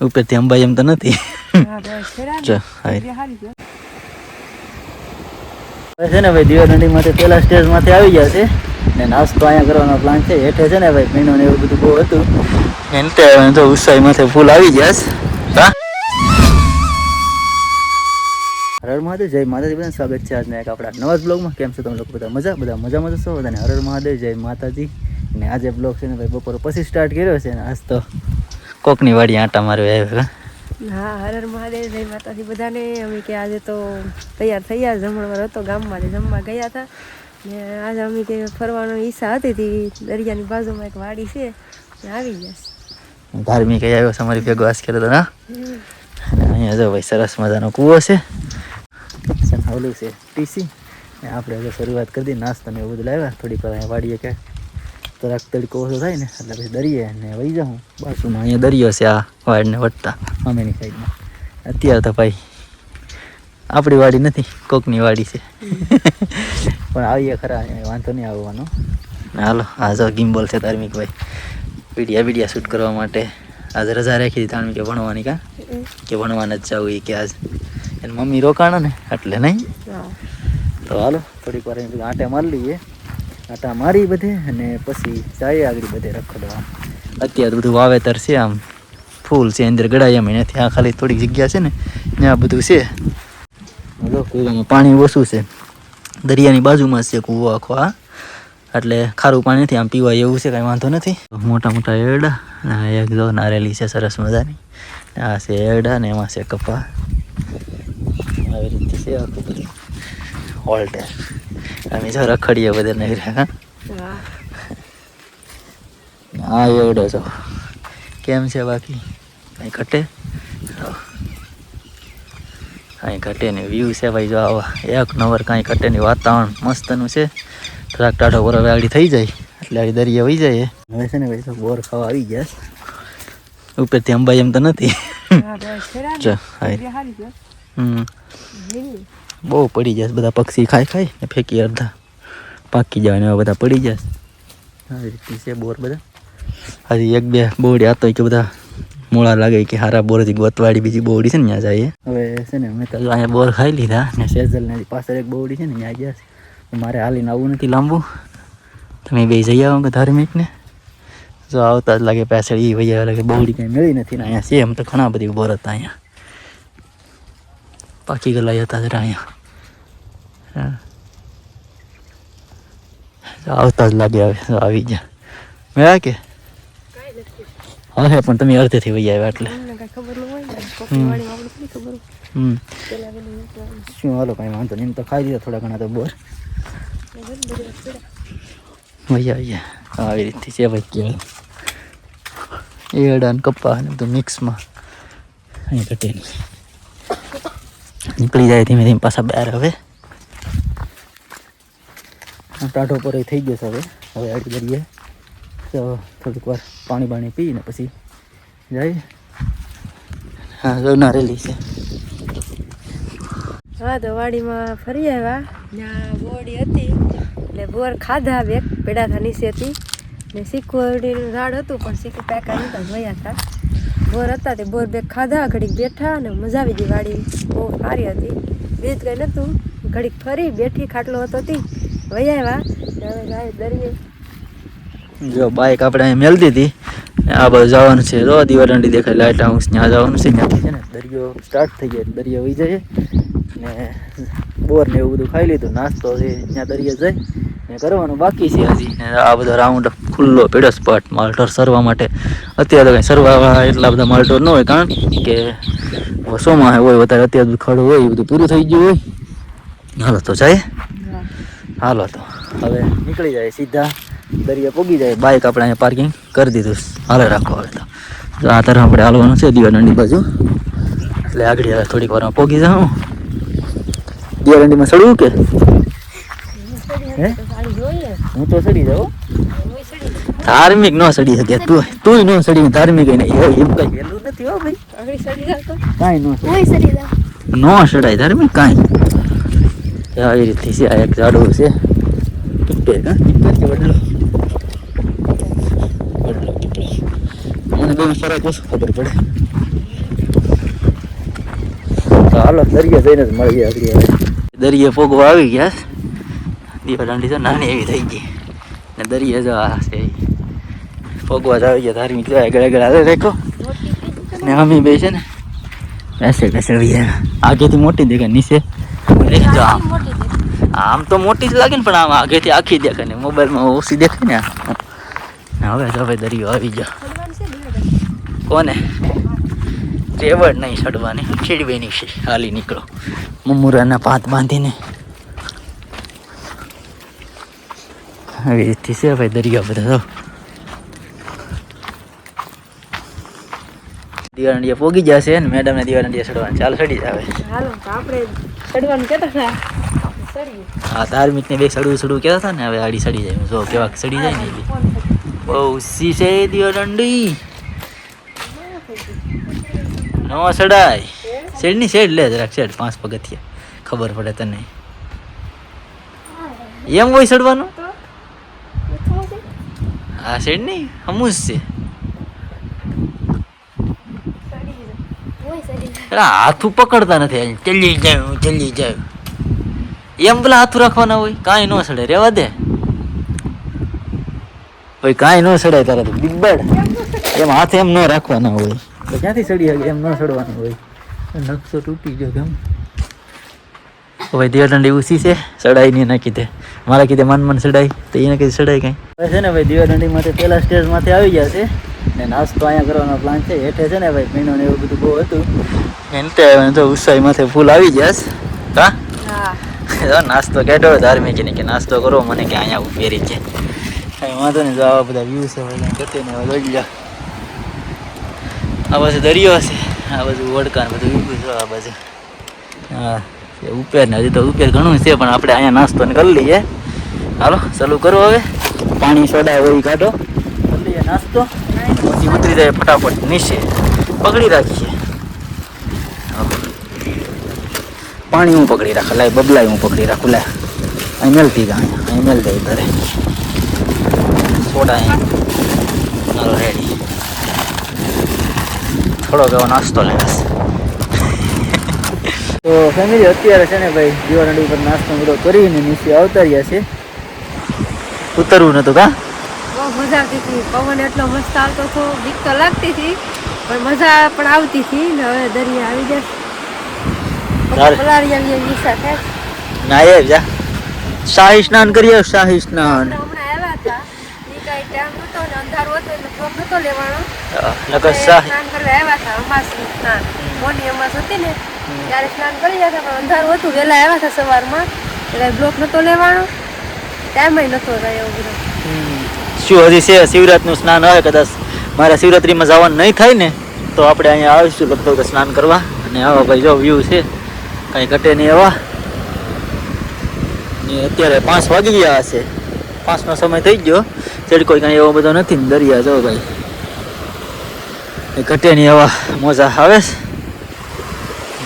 ઉપરથી અંબાઈ એમ તો નથી. છે ને ભાઈ દિવાદંડી માટે પેલા સ્ટેજમાંથી આવી ગયા છે. ને નાસ્તો અહીંયા કરવાનો પ્લાન છે. હેઠે છે ને ભાઈ પીણું ને એવું બધું બહુ હતું. એન્ટે તો ઉત્સાહી માથે ફૂલ આવી ગયા છે. હરર મહાદેવ જય માતાજી બધાને સ્વાગત છે આજના એક આપણા નવા બ્લોગમાં કેમ છો તમે લોકો? બધા મજા બધા મજામાં જશો બધાને હરર મહાદેવ જય માતાજી. ને આજે બ્લોગ છે ને ભાઈ બપોર પછી સ્ટાર્ટ કર્યો છે ને આજ તો. કોકની વાડી આંટા મારવા આવ્યો હા. હરર મહાદેવ જય માતાજી બધાને. અમે કે આજે તો તૈયાર થયા જમણવાર હતો ગામમાં જમવા ગયા હતા. ને આજે અમે કે ફરવાનો ઈચ્છા હતી તી દરિયાની બાજુમાં એક વાડી છે આવી ગયા ધાર્મિક આવ્યો છે અમારી ભેગો આજ કર્યો હતો ના? અહીંયા જો ભાઈ સરસ મજાનો કૂવો છે. છે ઓલું છે ટીસી. આપણે હવે શરૂઆત કરી દીધી નાસ્તા ને એવું બધું લાવ્યા. થોડીક વાર અહીંયા વાડીએ કે તરાક તડકો ઓછો થાય ને એટલે પછી દરિયે ને વહી જાઉં. બાજુમાં અહીંયા દરિયો છે આ વાડને વટતા અમેની સાઈડમાં. અત્યારે તો ભાઈ આપણી વાડી નથી કોકની વાડી છે. પણ આવીએ ખરા અહીંયા વાંધો નહીં આવવાનો. ને હાલો આ જો ગિમ્બોલ છે ધાર્મિક ભાઈ વિડીયા વિડીયા શૂટ કરવા માટે આજે રજા રાખી દીધી ધાર્મિકે ભણવાની કા? કે ભણવાના જ જવું એ કે આજ. એની મમ્મી રોકાણો ને એટલે નહીં? તો હાલો થોડીક વાર આંટે આંટા મારી લઈએ. આંટા મારી બધે અને પછી જાય આગળ બધે રખડવા અત્યારે બધું વાવેતર છે આમ. ફૂલ છે, અંદર ગળાય એમ. નથી આ ખાલી થોડીક જગ્યા છે ને, ત્યાં બધું છે. પાણી ઓછું છે. દરિયાની બાજુમાં છે કૂવો આખો આ. એટલે ખારું પાણી નથી, આમ પીવાય એવું છે, કાંઈ વાંધો નથી. મોટા મોટા એરડા અને એક જો નારેલી છે, સરસ મજાની. આ છે એરડા ને એમાં છે કપા. આવી રીતે છે આખું બધું. ઓલ્ટર અમે જો રખડીએ બધા નહીં રહ્યા હા હા એવડો છો. કેમ છે બાકી? કાંઈ ઘટે? કાંઈ ઘટે નહીં. વ્યૂ છે ભાઈ જો આવા. એક નંબર કાંઈ ઘટે નહીં. વાતાવરણ મસ્તનું છે. ટ્રાક ટાઢો પર હવે થઈ જાય. એટલે આડી દરિયા વહી જાય હવે છે ને ભાઈ તો બોર ખાવા આવી ગયા. ઉપર ઉપરથી અંબાઈ એમ તો નથી. હમ. બહુ પડી જાય બધા પક્ષી ખાઈ ખાઈ ને ફેંકી અડધા. પાકી જાય ને બધા પડી જાય છે. આવી રીતે છે બોર બધા. હજી એક બે બોરડી આતો કે બધા મોળા લાગે કે હારા બોરથી ગોતવાડી બીજી બોડી છે ને ત્યાં જઈએ હવે છે ને મેં તો અહીંયા બોર ખાઈ લીધા ને સેઝલ ને પાછળ એક બોડી છે ને ત્યાં ગયા છે. મારે હાલીને આવવું નથી લાંબુ. તમે બે જઈ આવો કે ધાર્મિક ને જો આવતા જ લાગે પાછળ એ વૈયા લાગે બોડી કંઈ મળી નથી ને અહીંયા છે. એમ તો ઘણા બધી બોર હતા અહીંયા. પાકી ગયેલા હતા જરા અહીંયા. આવતા જ લાગે હવે આવી ગયા. મેળા કે? કાંઈ નથી હા હે પણ તમે અડધેથી વહી આવ્યા એટલે. શું હાલો કાંઈ વાંધો નહીં તો ખાઈ દીધા થોડા ઘણા તો બોર. એ આવી. વહી આવ્યા આવી રીતે છે ભાઈ કેળ એડા ને કપ્પા ને બધું મિક્સમાં અહીં ઘટે નીકળી જાય ધીમે ધીમે પાછા બહાર હવે. ટાઢો પર થઈ ગયો છે હવે. હવે આડી કરીએ. તો થોડીક વાર પાણી બાણી પીને પછી જાય હા જો નારેલી છે. હા તો વાડીમાં ફરી આવ્યા. ત્યાં બોરડી હતી. એટલે બોર ખાધા બે પેડા થા હતી ને સિક્યુરિટીનું ઝાડ હતું, પણ સિક્કો પેકા નહોતા, જોયા હતા બોર હતા તે બોર બે ખાધા, ઘડીક બેઠા અને મજા આવી ગઈ વાડી. બહુ સારી હતી. બીજ કંઈ નહોતું. ઘડીક ફરી બેઠી ખાટલો હતો તી. જો બાઇક આપણે અહીં મેળ દીધી આ બાજુ જવાનું છે. જો દિવારંડી દેખાય લાઇટ હાઉસ ત્યાં જવાનું છે. ત્યાંથી છે ને દરિયો સ્ટાર્ટ થઈ જાય દરિયો વહી જાય. ને બોર ને એવું બધું ખાઈ લીધું. નાસ્તો છે. ત્યાં દરિયે જાય. ને કરવાનું બાકી છે હજી. આ બધો રાઉન્ડ ખુલ્લો પીડો સ્પોટ માલઢોર સરવા માટે. અત્યારે તો કંઈ સરવા એટલા બધા માલઢોર ન હોય. કારણ કે વસોમાં હોય, વધારે અત્યારે બધું ખડું હોય, એ બધું પૂરું થઈ ગયું હોય. હાલો તો જાય. હાલો તો હવે નીકળી જાય સીધા દરિયા પોગી જાય બાઇક આપણે અહીંયા પાર્કિંગ કરી દીધું. હાલે રાખો હવે તો. આ તરફ આપણે હાલવાનું છે દિવાનંડી બાજુ. એટલે આગળ હવે થોડીક વારમાં પોગી જાઉં. દિવારંડીમાં સડવું કે? હે? સાડી તો ચડી જાઉં. ધાર્મિક ન ચડી શકે. તું તું ન ચડી ધાર્મિક નહીં. એવું કઈ નથી હો ભાઈ. સડી કાંઈ ન સડાય સડી ધાર્મિક કાંઈ. આવી રીતે છે આ એક ઝાડવું છે. પીપેર પીપેર કે વડલો. વડલો પીપળો. મને બહુ ફરક ઓછો ખબર પડે. હાલો દરિયા જઈને જ મળી ગયા દરિયે પોગવા આવી ગયા. દીવા દાંડી તો નાની એવી થઈ ગઈ. ને દરિયે જવા છે. ફોગવા જ આવી ગયા ધાર્મિક જો આગળ આગળ હાલે રેખો ને અમે બે છે ને બેસે બેસે આગેથી મોટી દેખાય નીચે. જો આમ. આમ તો મોટી જ લાગે ને પણ આમ આગેથી આખી દેખાય ને મોબાઈલમાં ઓછી દેખાય ને હવે તો હવે દરિયો આવી જાઓ કોને? રેવડ નહીં ચડવાની. ચીડવેની છે. હાલી નીકળો. મમ્મુરાના પાત બાંધીને. આવી રીતથી છે ભાઈ દરિયા બધા. દિવાળીયા પોગી જશે ને મેડમને દિવાળીયા ચડવાનું. ચાલો ચડી જાવે. હાલો તો આપણે ચડવાનું કહેતા હતા? હા ધાર્મિક ને બે સડવું સડવું કેતા હતા ને હવે આડી સડી જાય. જો કેવા સડી જાય ને બહુ સી છે દિવાળંડી નવા સડાય. શેડની શેડ લે જરાક શેડ પાંચ પગથિયા. ખબર પડે તને. એમ હોય સડવાનું? આ શેડ નહીં હમુસ છે. અલા, હાથું પકડતા નથી ચલી જાય ચલી જાય એમ પેલા હાથું રાખવાના હોય? કાંઈ ન સડે. રેવા દે. ભાઈ કાંઈ ન સડાય તારે તો બિબ્બડ. એમ હાથ એમ ન રાખવાના હોય. તો ક્યાંથી સડી આવે એમ ન સડવાનું હોય. નકશો તૂટી ગયો કેમ ભાઈ દિવાદંડી ઉસી છે. સડાઈ નહીં નાખી કીધે. મારા કીધે મન મન સડાઈ તો એને કીધે સડાઈ કઈ. છે ને ભાઈ દિવાદંડી માટે પેલા સ્ટેજમાંથી આવી ગયા છે. ને નાસ્તો અહીંયા કરવાનો પ્લાન છે. હેઠે છે ને ભાઈ પીણું ને એવું બધું બહુ હતું. એનતે તો ઉત્સાહી માથે ફૂલ આવી ગયા છે. હા? નાસ્તો કેટો ધાર્મિક ને કે નાસ્તો કરો મને કે અહીંયા ઉભેરી છે. કાંઈ વાંધો નહીં તો આવા બધા વ્યૂ છે ભાઈ કરતી ને લઈ જા આ બાજુ દરિયો છે આ બાજુ વડકા બધું ઊભું છે આ બાજુ. હા ઉપેર ને હજી તો ઉપેર ઘણું છે પણ આપણે અહીંયા નાસ્તો ને કરી લઈએ. હાલો ચાલુ કરો હવે. પાણી સોડા હોય કાઢો. કરી લઈએ નાસ્તો. પછી ઉતરી જાય ફટાફટ નીચે. પકડી રાખીએ પાણી હું પકડી રાખું લાય બબલાય હું પકડી રાખું લાય. અહીં મેલતી જા અહીંયા અહીં મેલ દે ઘરે સોડા અહીં. રેડી થોડોક એવો નાસ્તો લેવાશે તો ફેમિલી અત્યારે છે ને ભાઈ દિવાળી ઉપર નાસ્તો બધો કરીને નીચે આવતા રહ્યા છે. ઉતરવું નતું કા? મજા આવતી હતી. પવન એટલો મસ્ત આવતો હતો. બીક તો લાગતી હતી પણ મજા પણ આવતી હતી. ને હવે દરિયા આવી જશે પલાળી આવીએ ઈચ્છા થાય ના જા. શાહી સ્નાન કરીએ શાહી સ્નાન. અંધારું હતું આવ્યા હતા સવારમાં. એટલે બ્લોક નતો લેવાનો. ટાઈમ નતો રહ્યો એવો બધો. શું હજી છે? શિવરાતનું સ્નાન હોય કદાચ મારે શિવરાત્રિમાં જવાનું નહીં થાય ને તો આપણે અહીંયા આવીશું લગભગ સ્નાન કરવા. અને આવા ભાઈ જો વ્યૂ છે કાંઈ ઘટે નહીં એવા. ને અત્યારે પાંચ વાગી ગયા હશે. પાંચનો સમય થઈ ગયો. કોઈ કાંઈ એવો બધો નથી ને દરિયા જો ભાઈ. ઘટે નહીં એવા મોજા આવે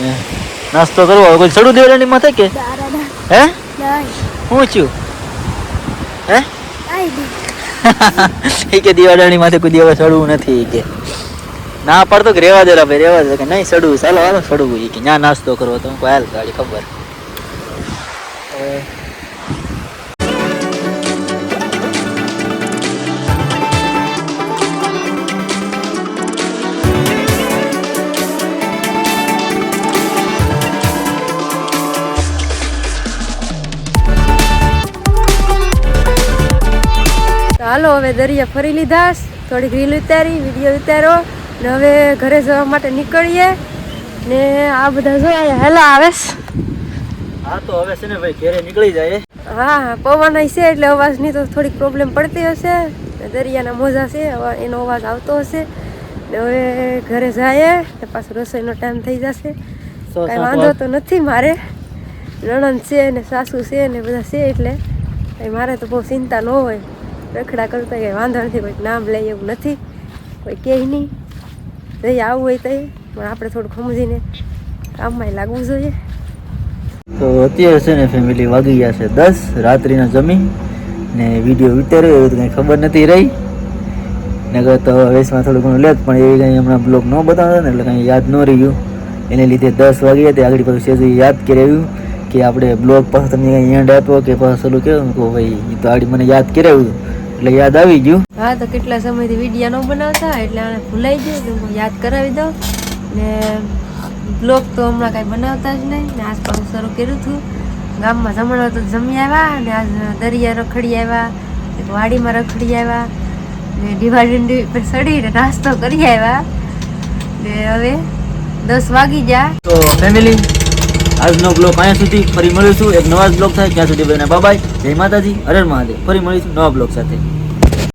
ને નાસ્તો કરવો કોઈ ચડું દેવરાની માથે કે? હે? શું થયું હે? એ કે દિવાળી માથે કોઈ દિવસ ચડવું નથી કે. ના પડતો કે રેવા દેલા ભાઈ, રેવા દે. કે નહીં ચડવું ચાલો, હાલો ચડવું એ કે. ના નાસ્તો કરવો, તો હાલ, ગાડી ખબર. હાલો હવે દરિયા ફરી લીધા થોડીક રીલ ઉતારી વીડિયો ઉતારો ને હવે ઘરે જવા માટે નીકળીએ ને આ બધા જો અહીંયા હેલા આવે હા તો હવે છે ને ભાઈ ઘરે નીકળી જાય. હા પવન છે એટલે અવાજની તો થોડીક પ્રોબ્લેમ પડતી હશે. દરિયાના મોજા છે એનો અવાજ આવતો હશે. ને હવે ઘરે જાય ને પાછું રસોઈનો ટાઈમ થઈ જશે. કાંઈ વાંધો તો નથી મારે. નણંદ છે ને સાસુ છે ને બધા છે એટલે મારે તો બહુ ચિંતા ન હોય. રખડા કરતા કંઈ વાંધો નથી કોઈ નામ લે એવું નથી, કોઈ કહે નહીં. જઈ આવવું હોય તો, પણ આપણે થોડુંક સમજીને કામમાં લાગવું જોઈએ. તો અત્યારે છે ને ફેમિલી વાગી ગયા છે દસ, રાત્રિના જમી ને વીડિયો વિતાર્યો, એવું કંઈ ખબર નથી રહી. નગર તો વેસમાં થોડું ઘણું લેત, પણ એ કંઈ હમણાં બ્લોગ ન બતાવતા ને એટલે કંઈ યાદ ન રહ્યું. એને લીધે દસ વાગ્યા તે આગળ પાછું સેજુ યાદ કરાવ્યું કે આપણે બ્લોગ પાસે તમને કંઈ એન્ડ આપ્યો કે પાછું પેલું કેવું કહું ભાઈ એ તો આગળ મને યાદ કરાવ્યું. એટલે યાદ આવી ગયું. હા તો કેટલા સમયથી વીડિયો ન બનાવતા એટલે આને ભૂલાઈ ગયું તો હું યાદ કરાવી દઉં. ને બ્લોગ તો હમણાં કાંઈ બનાવતા જ નહીં. ને આજ પાછું શરૂ કર્યું હતું ગામમાં જમણવા તો જમી આવ્યા ને આજ દરિયા રખડી આવ્યા એક વાડીમાં રખડી આવ્યા. ને ડિવાડી પર ચડીને નાસ્તો કરી આવ્યા. ને હવે દસ વાગી ગયા. તો ફેમિલી આજનો બ્લોગ અહીંયા સુધી. ફરી મળીશું. એક નવા બ્લોગ થાય ત્યાં સુધી બધાને બાબાય જય માતાજી. હરે મહાદેવ. ફરી મળીશું નવા બ્લોગ સાથે.